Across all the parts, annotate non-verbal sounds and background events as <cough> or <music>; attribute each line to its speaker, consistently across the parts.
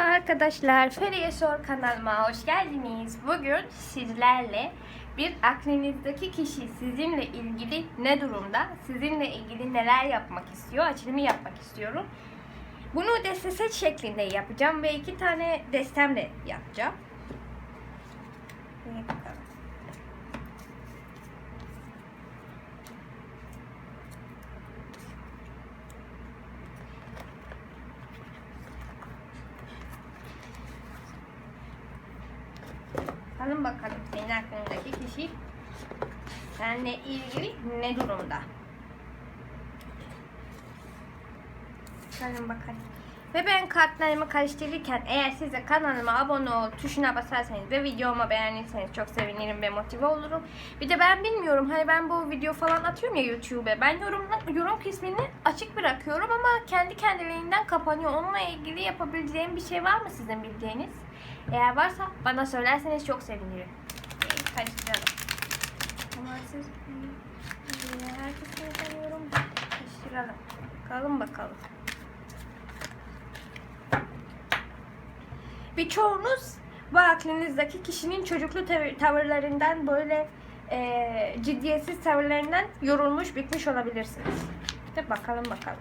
Speaker 1: Merhaba arkadaşlar, Feriye Sor kanalıma hoş geldiniz. Bugün sizlerle bir aklınızdaki kişi sizinle ilgili ne durumda, sizinle ilgili neler yapmak istiyor, açılımı yapmak istiyorum. Bunu deste set şeklinde yapacağım ve iki tane destemle yapacağım. Şöyle bakalım. Bakalım bakalım senin aklındaki kişi seninle ilgili ne durumda? Bakalım bakalım. Ve ben kartlarımı karıştırırken eğer siz de kanalıma abone ol tuşuna basarsanız ve videomu beğenirseniz çok sevinirim ve motive olurum. Bir de ben bilmiyorum hani ben bu video falan atıyorum ya YouTube'a. Ben yorum, yorum kısmını açık bırakıyorum ama kendi kendiliğinden kapanıyor. Onunla ilgili yapabileceğim bir şey var mı sizin bildiğiniz? Eğer varsa bana söylerseniz çok sevinirim. Karıştıralım. Siz herkesi tanıyorum. Karıştıralım. Bakalım bakalım. Birçoğunuz bu aklınızdaki kişinin çocuklu tav- tavırlarından böyle e, ciddiyetsiz tavırlarından yorulmuş, bitmiş olabilirsiniz. İşte bakalım bakalım.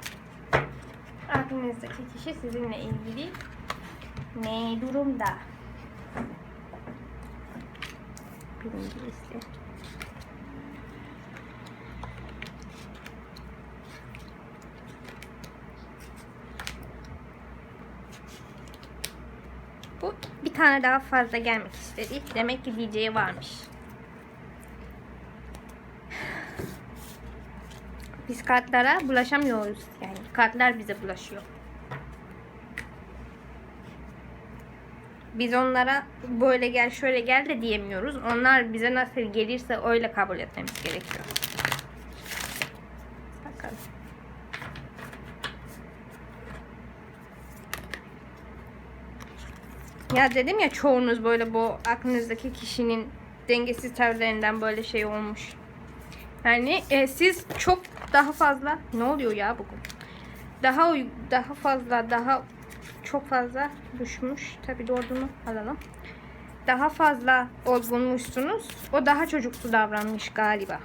Speaker 1: Aklınızdaki kişi sizinle ilgili ne durumda? Birinci liste. Bu bir tane daha fazla gelmek istedi. Demek ki diyeceği varmış. Biz kartlara bulaşamıyoruz. Yani kartlar bize bulaşıyor. Biz onlara böyle gel şöyle gel de diyemiyoruz. Onlar bize nasıl gelirse öyle kabul etmemiz gerekiyor. Bakalım. Ya dedim ya çoğunuz böyle bu aklınızdaki kişinin dengesiz tavırlarından böyle şey olmuş. Yani e, siz çok daha fazla ne oluyor ya bugün? Daha daha fazla daha çok fazla düşmüş. Tabii doğduğunu alalım. Daha fazla olgunmuşsunuz. O daha çocuksu davranmış galiba.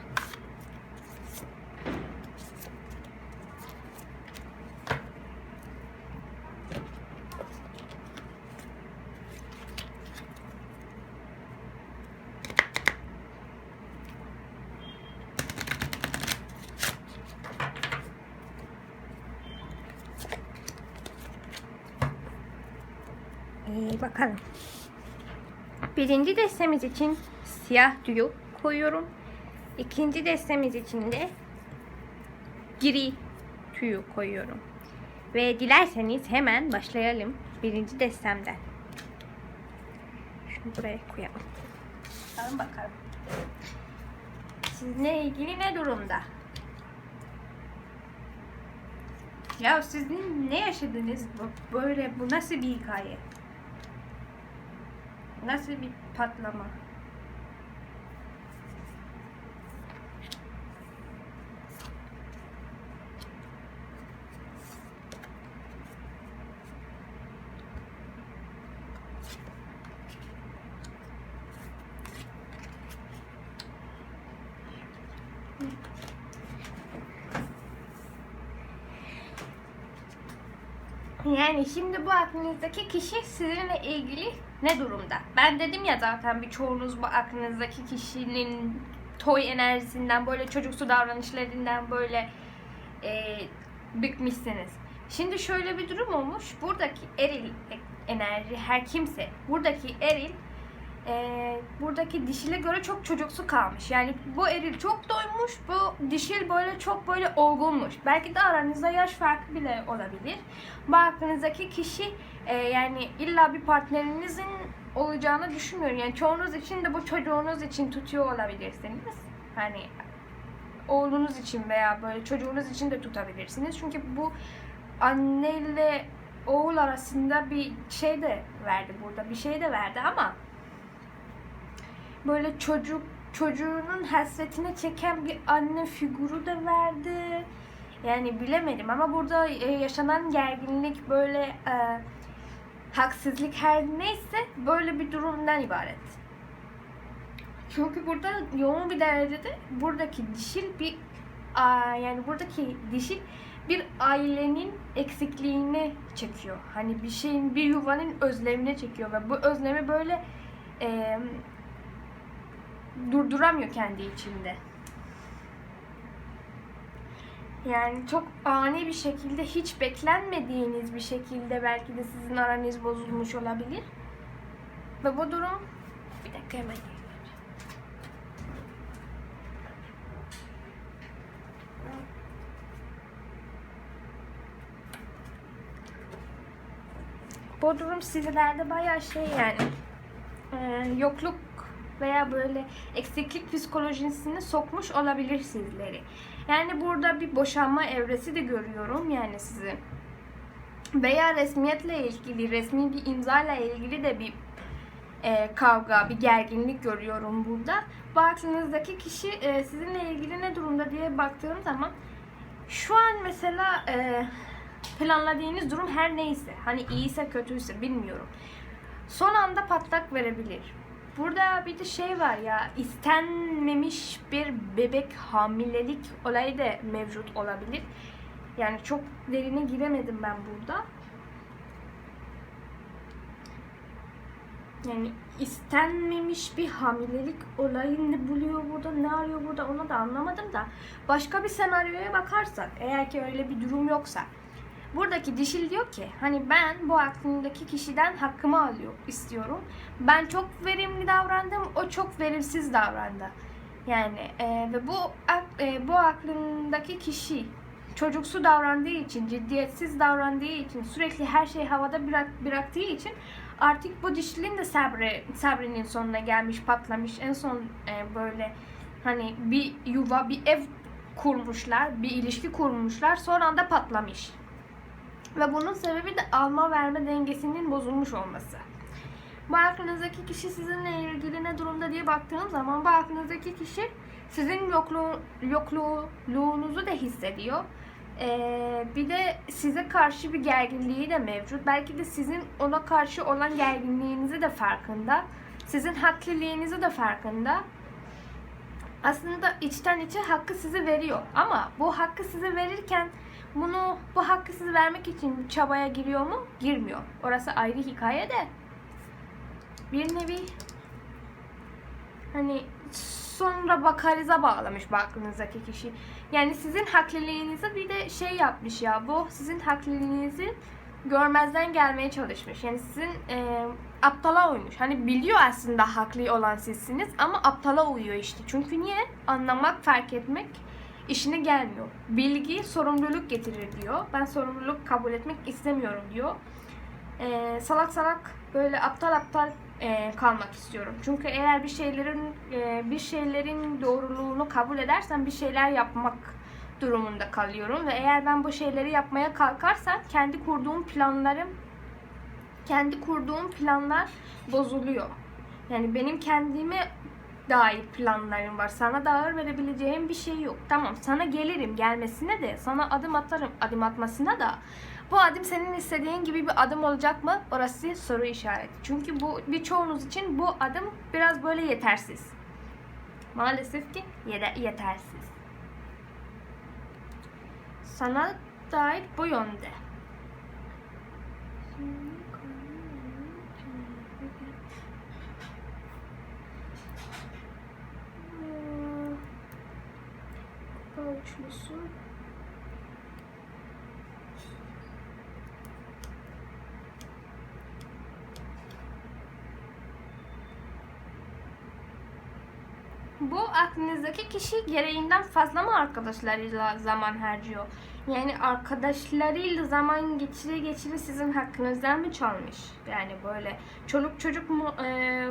Speaker 1: Ee, bakalım. Birinci destemiz için siyah tüyü koyuyorum. İkinci destemiz için de gri tüyü koyuyorum. Ve dilerseniz hemen başlayalım birinci destemden. Şunu buraya koyalım. Bakalım bakalım. Sizinle ilgili ne durumda? Ya siz ne- yaşadınız? Böyle bu nasıl bir hikaye? Nasıl bir patlama? Yani şimdi bu aklınızdaki kişi sizinle ilgili ne durumda? Ben dedim ya zaten birçoğunuz bu aklınızdaki kişinin toy enerjisinden böyle çocuksu davranışlarından böyle e, bıkmışsınız. Şimdi şöyle bir durum olmuş. Buradaki eril enerji her kimse buradaki eril e, buradaki dişile göre çok çocuksu kalmış. Yani bu eril çok doymuş, bu dişil böyle çok böyle olgunmuş. Belki de aranızda yaş farkı bile olabilir. Bu kişi e, yani illa bir partnerinizin olacağını düşünmüyorum. Yani çoğunuz için de bu çocuğunuz için tutuyor olabilirsiniz. Hani oğlunuz için veya böyle çocuğunuz için de tutabilirsiniz. Çünkü bu anneyle oğul arasında bir şey de verdi burada. Bir şey de verdi ama böyle çocuk çocuğunun hasretini çeken bir anne figürü de verdi. Yani bilemedim ama burada e, yaşanan gerginlik böyle e, haksızlık her neyse böyle bir durumdan ibaret. Çünkü burada yoğun bir derecede buradaki dişil bir yani buradaki dişil bir ailenin eksikliğini çekiyor. Hani bir şeyin, bir yuvanın özlemini çekiyor ve bu özlemi böyle e, durduramıyor kendi içinde. Yani çok ani bir şekilde hiç beklenmediğiniz bir şekilde belki de sizin aranız bozulmuş olabilir. Ve bu durum bir dakika hemen. Bu durum sizlerde bayağı şey yani e, yokluk veya böyle eksiklik psikolojisini sokmuş olabilir sizleri. Yani burada bir boşanma evresi de görüyorum yani sizi. Veya resmiyetle ilgili, resmi bir imzayla ilgili de bir e, kavga, bir gerginlik görüyorum burada. Baktığınızdaki kişi e, sizinle ilgili ne durumda diye baktığım zaman şu an mesela e, planladığınız durum her neyse, hani iyiyse kötüyse bilmiyorum. Son anda patlak verebilir. Burada bir de şey var ya istenmemiş bir bebek hamilelik olayı da mevcut olabilir. Yani çok derine giremedim ben burada. Yani istenmemiş bir hamilelik olayı ne buluyor burada, ne arıyor burada onu da anlamadım da. Başka bir senaryoya bakarsak, eğer ki öyle bir durum yoksa. Buradaki dişil diyor ki hani ben bu aklımdaki kişiden hakkımı alıyor istiyorum. Ben çok verimli davrandım, o çok verimsiz davrandı. Yani e, ve bu e, bu aklındaki kişi çocuksu davrandığı için, ciddiyetsiz davrandığı için, sürekli her şeyi havada bırak, bıraktığı için artık bu dişilin de sabrı, sabrının sonuna gelmiş, patlamış. En son e, böyle hani bir yuva, bir ev kurmuşlar, bir ilişki kurmuşlar. Sonra anda patlamış. Ve bunun sebebi de alma verme dengesinin bozulmuş olması. Bu aklınızdaki kişi sizinle ilgili ne durumda diye baktığım zaman bu aklınızdaki kişi sizin yokluğu, yokluğunuzu da hissediyor. Ee, bir de size karşı bir gerginliği de mevcut. Belki de sizin ona karşı olan gerginliğinizi de farkında. Sizin hakliliğinizi de farkında. Aslında içten içe hakkı size veriyor. Ama bu hakkı size verirken bunu bu hakkı size vermek için çabaya giriyor mu? Girmiyor. Orası ayrı hikaye de. Bir nevi hani sonra bakariza bağlamış baktığınızdaki kişi. Yani sizin hakliliğinizi bir de şey yapmış ya bu sizin hakliliğinizi görmezden gelmeye çalışmış. Yani sizin e, aptala uymuş. Hani biliyor aslında haklı olan sizsiniz ama aptala uyuyor işte. Çünkü niye? Anlamak, fark etmek işine gelmiyor. Bilgi sorumluluk getirir diyor. Ben sorumluluk kabul etmek istemiyorum diyor. Ee, salak salak böyle aptal aptal e, kalmak istiyorum. Çünkü eğer bir şeylerin e, bir şeylerin doğruluğunu kabul edersem bir şeyler yapmak durumunda kalıyorum ve eğer ben bu şeyleri yapmaya kalkarsam kendi kurduğum planlarım kendi kurduğum planlar bozuluyor. Yani benim kendime dair planlarım var. Sana dair verebileceğim bir şey yok. Tamam sana gelirim gelmesine de sana adım atarım adım atmasına da bu adım senin istediğin gibi bir adım olacak mı? Orası soru işareti. Çünkü bu birçoğunuz için bu adım biraz böyle yetersiz. Maalesef ki yetersiz. Sana dair bu yönde. Üçlüsü. Bu aklınızdaki kişi gereğinden fazla mı arkadaşlarıyla zaman harcıyor? Yani arkadaşlarıyla zaman geçire geçire sizin hakkınızdan mı çalmış? Yani böyle çoluk çocuk mu e,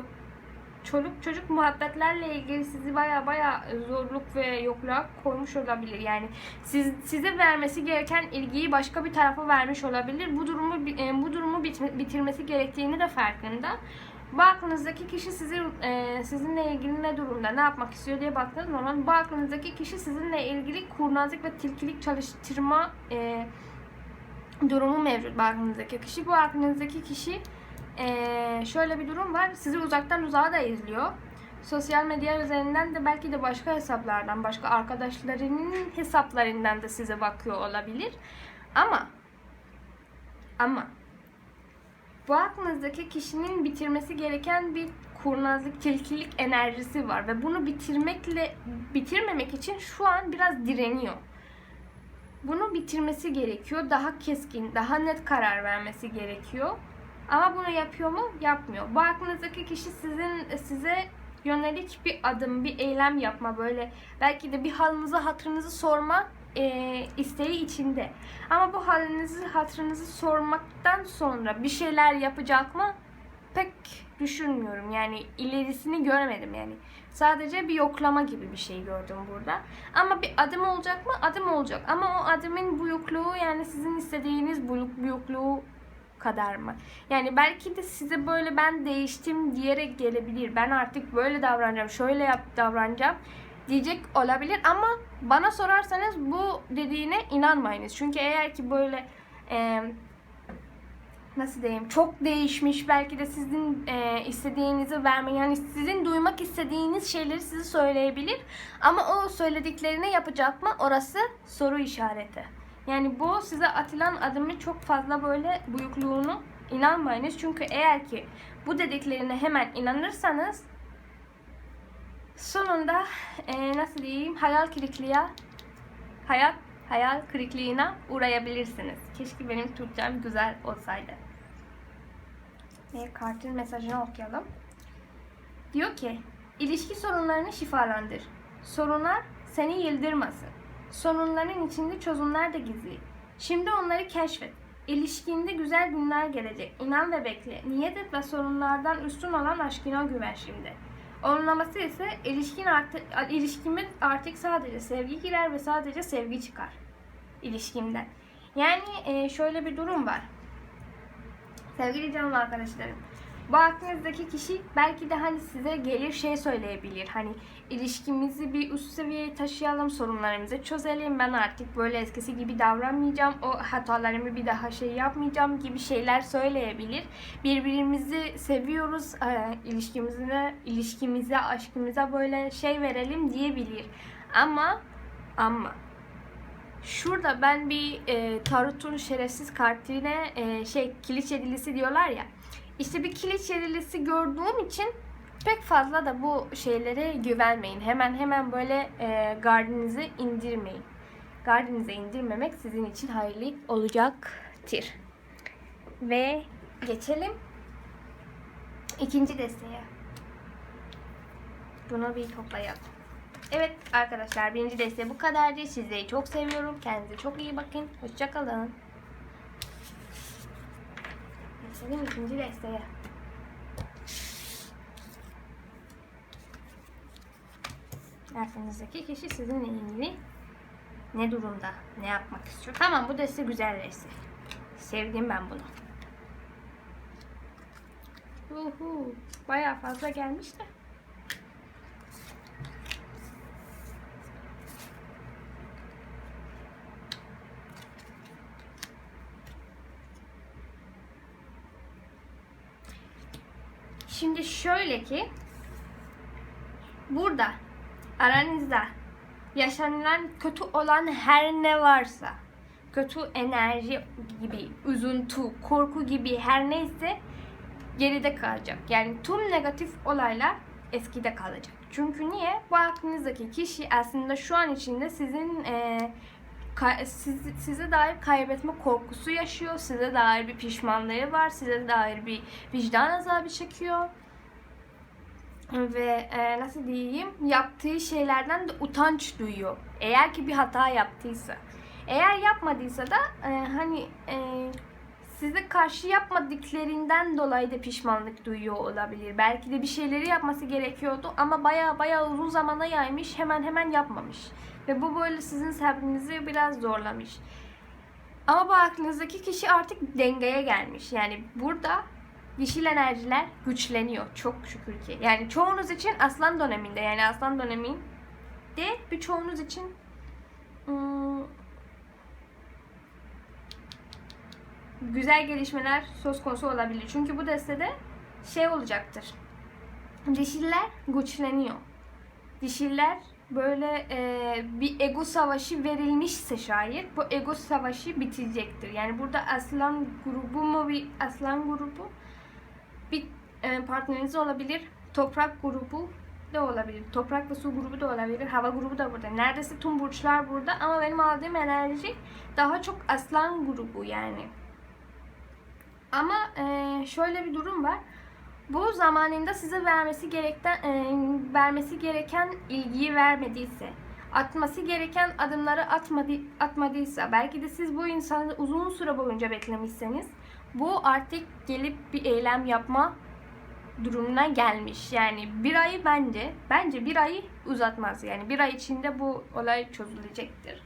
Speaker 1: çoluk çocuk muhabbetlerle ilgili sizi baya baya zorluk ve yokluğa koymuş olabilir. Yani siz, size vermesi gereken ilgiyi başka bir tarafa vermiş olabilir. Bu durumu e, bu durumu bitirmesi gerektiğini de farkında. Bu aklınızdaki kişi sizi e, sizinle ilgili ne durumda, ne yapmak istiyor diye baktığınız zaman bu aklınızdaki kişi sizinle ilgili kurnazlık ve tilkilik çalıştırma e, durumu mevcut bu aklınızdaki kişi. Bu aklınızdaki kişi ee, şöyle bir durum var. Sizi uzaktan uzağa da izliyor. Sosyal medya üzerinden de belki de başka hesaplardan, başka arkadaşlarının hesaplarından da size bakıyor olabilir. Ama ama bu aklınızdaki kişinin bitirmesi gereken bir kurnazlık, tilkilik enerjisi var ve bunu bitirmekle bitirmemek için şu an biraz direniyor. Bunu bitirmesi gerekiyor. Daha keskin, daha net karar vermesi gerekiyor. Ama bunu yapıyor mu? Yapmıyor. Bu aklınızdaki kişi sizin size yönelik bir adım, bir eylem yapma böyle belki de bir halinizi, hatırınızı sorma e, isteği içinde. Ama bu halinizi, hatırınızı sormaktan sonra bir şeyler yapacak mı? Pek düşünmüyorum. Yani ilerisini görmedim yani. Sadece bir yoklama gibi bir şey gördüm burada. Ama bir adım olacak mı? Adım olacak. Ama o adımın büyüklüğü yani sizin istediğiniz büyük büyüklüğü kadar mı? Yani belki de size böyle ben değiştim diyerek gelebilir. Ben artık böyle davranacağım, şöyle yap davranacağım diyecek olabilir ama bana sorarsanız bu dediğine inanmayınız. Çünkü eğer ki böyle e, nasıl diyeyim çok değişmiş belki de sizin e, istediğinizi vermeyi yani sizin duymak istediğiniz şeyleri size söyleyebilir ama o söylediklerini yapacak mı orası soru işareti. Yani bu size atılan adımı çok fazla böyle büyüklüğünü inanmayınız. Çünkü eğer ki bu dediklerine hemen inanırsanız sonunda e, nasıl diyeyim hayal kırıklığı hayat hayal kırıklığına uğrayabilirsiniz. Keşke benim Türkçem güzel olsaydı. E, kartın mesajını okuyalım. Diyor ki, ilişki sorunlarını şifalandır. Sorunlar seni yıldırmasın. Sorunların içinde çözümler de gizli. Şimdi onları keşfet. İlişkinde güzel günler gelecek. İnan ve bekle. Niyet et ve sorunlardan üstün olan aşkına güven şimdi. Olmaması ise ilişkin artık, ilişkimin artık sadece sevgi girer ve sadece sevgi çıkar ilişkimden. Yani e, şöyle bir durum var. Sevgili canım arkadaşlarım. Bu aklınızdaki kişi belki de hani size gelir şey söyleyebilir. Hani ilişkimizi bir üst seviyeye taşıyalım, sorunlarımızı çözelim. Ben artık böyle eskisi gibi davranmayacağım. O hatalarımı bir daha şey yapmayacağım gibi şeyler söyleyebilir. Birbirimizi seviyoruz. E, ilişkimize, ilişkimize, aşkımıza böyle şey verelim diyebilir. Ama ama Şurada ben bir e, Tarot'un şerefsiz kartine e, şey kilit yedilisi diyorlar ya. İşte bir kilit yedilisi gördüğüm için pek fazla da bu şeylere güvenmeyin. Hemen hemen böyle e, gardinizi indirmeyin. Gardinize indirmemek sizin için hayırlı olacaktır. Ve geçelim ikinci desteğe. Bunu bir toplayalım. Evet arkadaşlar birinci desteği bu kadardı. Sizleri çok seviyorum. Kendinize çok iyi bakın. Hoşçakalın. Geçelim ikinci desteğe. Aklınızdaki kişi sizinle ilgili ne durumda, ne yapmak istiyor. Tamam bu deste güzel deste. Sevdim ben bunu. Uhu, bayağı fazla gelmiş de. Şimdi şöyle ki burada aranızda yaşanılan kötü olan her ne varsa kötü enerji gibi, üzüntü, korku gibi her neyse geride kalacak. Yani tüm negatif olaylar eskide kalacak. Çünkü niye? Bu aklınızdaki kişi aslında şu an içinde sizin e, siz, size dair kaybetme korkusu yaşıyor. Size dair bir pişmanlığı var. Size dair bir vicdan azabı çekiyor. Ve e, nasıl diyeyim yaptığı şeylerden de utanç duyuyor. Eğer ki bir hata yaptıysa. Eğer yapmadıysa da e, hani e, size karşı yapmadıklarından dolayı da pişmanlık duyuyor olabilir. Belki de bir şeyleri yapması gerekiyordu ama baya baya uzun zamana yaymış hemen hemen yapmamış. Ve bu böyle sizin sabrınızı biraz zorlamış. Ama bu aklınızdaki kişi artık dengeye gelmiş. Yani burada dişil enerjiler güçleniyor. Çok şükür ki. Yani çoğunuz için aslan döneminde yani aslan döneminde bir çoğunuz için ım, güzel gelişmeler söz konusu olabilir. Çünkü bu destede şey olacaktır. Dişiller güçleniyor. Dişiller böyle e, bir ego savaşı verilmişse şayet bu ego savaşı bitecektir. Yani burada aslan grubu mu bir aslan grubu bir e, partneriniz olabilir. Toprak grubu da olabilir. Toprak ve su grubu da olabilir. Hava grubu da burada. Neredeyse tüm burçlar burada ama benim aldığım enerji daha çok aslan grubu yani. Ama e, şöyle bir durum var. Bu zamanında size vermesi gereken e, vermesi gereken ilgiyi vermediyse, atması gereken adımları atmadı, atmadıysa, belki de siz bu insanı uzun süre boyunca beklemişseniz, bu artık gelip bir eylem yapma durumuna gelmiş. Yani bir ayı bence, bence bir ayı uzatmaz. Yani bir ay içinde bu olay çözülecektir.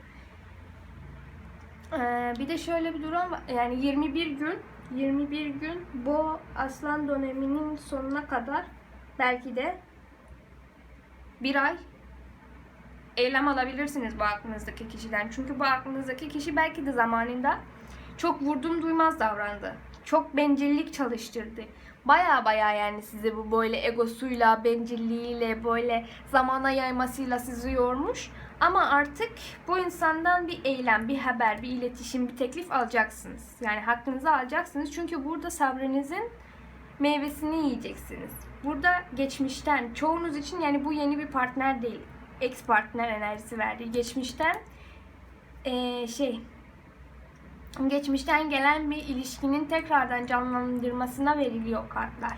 Speaker 1: Ee, bir de şöyle bir durum. Yani 21 gün 21 gün bu aslan döneminin sonuna kadar belki de bir ay eylem alabilirsiniz bu aklınızdaki kişiden. Çünkü bu aklınızdaki kişi belki de zamanında çok vurdum duymaz davrandı. Çok bencillik çalıştırdı. Baya baya yani sizi bu böyle egosuyla, bencilliğiyle, böyle zamana yaymasıyla sizi yormuş. Ama artık bu insandan bir eylem, bir haber, bir iletişim, bir teklif alacaksınız. Yani hakkınızı alacaksınız. Çünkü burada sabrınızın meyvesini yiyeceksiniz. Burada geçmişten, çoğunuz için yani bu yeni bir partner değil. Ex partner enerjisi verdi. Geçmişten ee, şey geçmişten gelen bir ilişkinin tekrardan canlandırmasına veriliyor kartlar.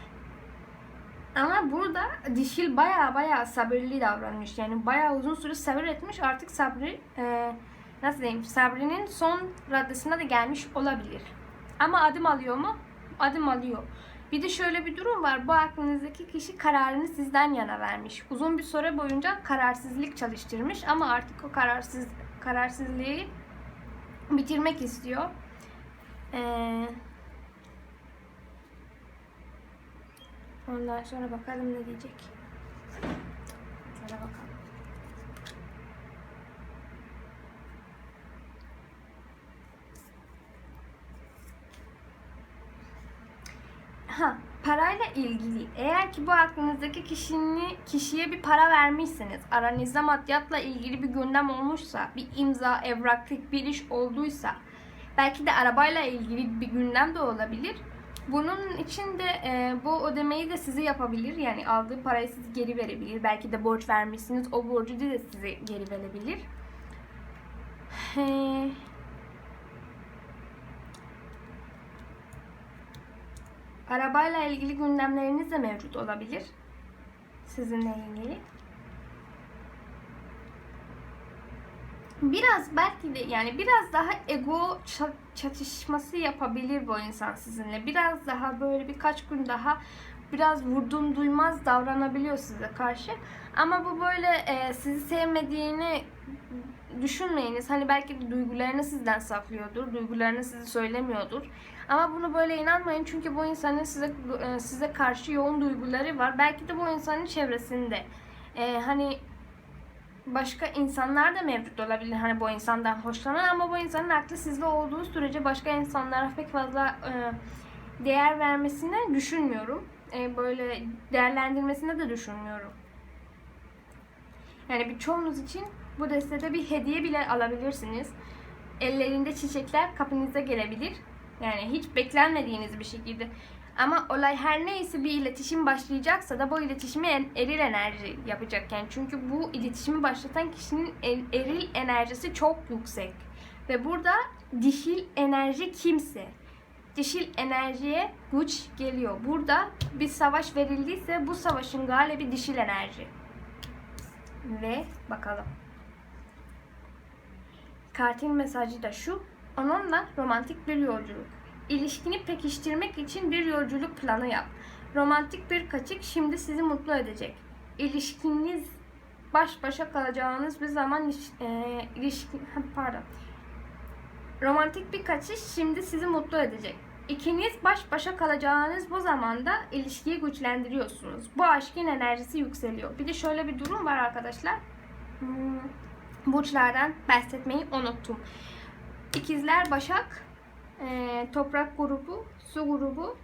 Speaker 1: Ama burada dişil baya baya sabırlı davranmış. Yani baya uzun süre sabır etmiş. Artık sabrı e, nasıl diyeyim sabrının son raddesine de gelmiş olabilir. Ama adım alıyor mu? Adım alıyor. Bir de şöyle bir durum var. Bu aklınızdaki kişi kararını sizden yana vermiş. Uzun bir süre boyunca kararsızlık çalıştırmış ama artık o kararsız kararsızlığı bitirmek istiyor. Eee Ondan sonra bakalım ne diyecek. Şöyle bakalım. Ha, parayla ilgili. Eğer ki bu aklınızdaki kişini kişiye bir para vermişseniz, aranızda maddiyatla ilgili bir gündem olmuşsa, bir imza, evraklık bir iş olduysa, belki de arabayla ilgili bir gündem de olabilir bunun için de e, bu ödemeyi de size yapabilir. Yani aldığı parayı size geri verebilir. Belki de borç vermişsiniz. O borcu da size geri verebilir. E, arabayla ilgili gündemleriniz de mevcut olabilir. Sizinle ilgili. Biraz belki de yani biraz daha ego çatışması yapabilir bu insan sizinle. Biraz daha böyle birkaç gün daha biraz vurdum duymaz davranabiliyor size karşı. Ama bu böyle e, sizi sevmediğini düşünmeyiniz. Hani belki duygularını sizden saklıyordur. Duygularını size söylemiyordur. Ama bunu böyle inanmayın çünkü bu insanın size e, size karşı yoğun duyguları var. Belki de bu insanın çevresinde. E, hani başka insanlar da mevcut olabilir hani bu insandan hoşlanan ama bu insanın aklı sizde olduğu sürece başka insanlara pek fazla e, değer vermesini düşünmüyorum. E, böyle değerlendirmesini de düşünmüyorum. Yani bir çoğunuz için bu destede bir hediye bile alabilirsiniz. Ellerinde çiçekler kapınıza gelebilir. Yani hiç beklenmediğiniz bir şekilde ama olay her neyse bir iletişim başlayacaksa da bu iletişimi eril enerji yapacak. Yani çünkü bu iletişimi başlatan kişinin eril enerjisi çok yüksek. Ve burada dişil enerji kimse. Dişil enerjiye güç geliyor. Burada bir savaş verildiyse bu savaşın galibi dişil enerji. Ve bakalım. Kartın mesajı da şu. Onunla romantik bir yolculuk. İlişkini pekiştirmek için bir yolculuk planı yap. Romantik bir kaçık şimdi sizi mutlu edecek. İlişkiniz baş başa kalacağınız bir zaman e, ilişki <laughs> pardon. Romantik bir kaçış şimdi sizi mutlu edecek. İkiniz baş başa kalacağınız bu zamanda ilişkiyi güçlendiriyorsunuz. Bu aşkın enerjisi yükseliyor. Bir de şöyle bir durum var arkadaşlar. Hmm, burçlardan bahsetmeyi unuttum. İkizler Başak Ee, toprak grubu, su grubu,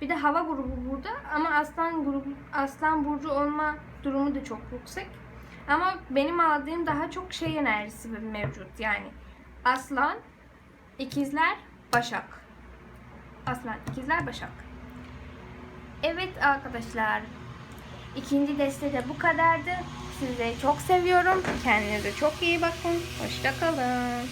Speaker 1: bir de hava grubu burada. Ama aslan grubu, aslan burcu olma durumu da çok yüksek. Ama benim aldığım daha çok şey enerjisi mevcut. Yani aslan, ikizler, başak. Aslan, ikizler, başak. Evet arkadaşlar. İkinci deste de bu kadardı. Sizleri çok seviyorum. Kendinize çok iyi bakın. Hoşça kalın.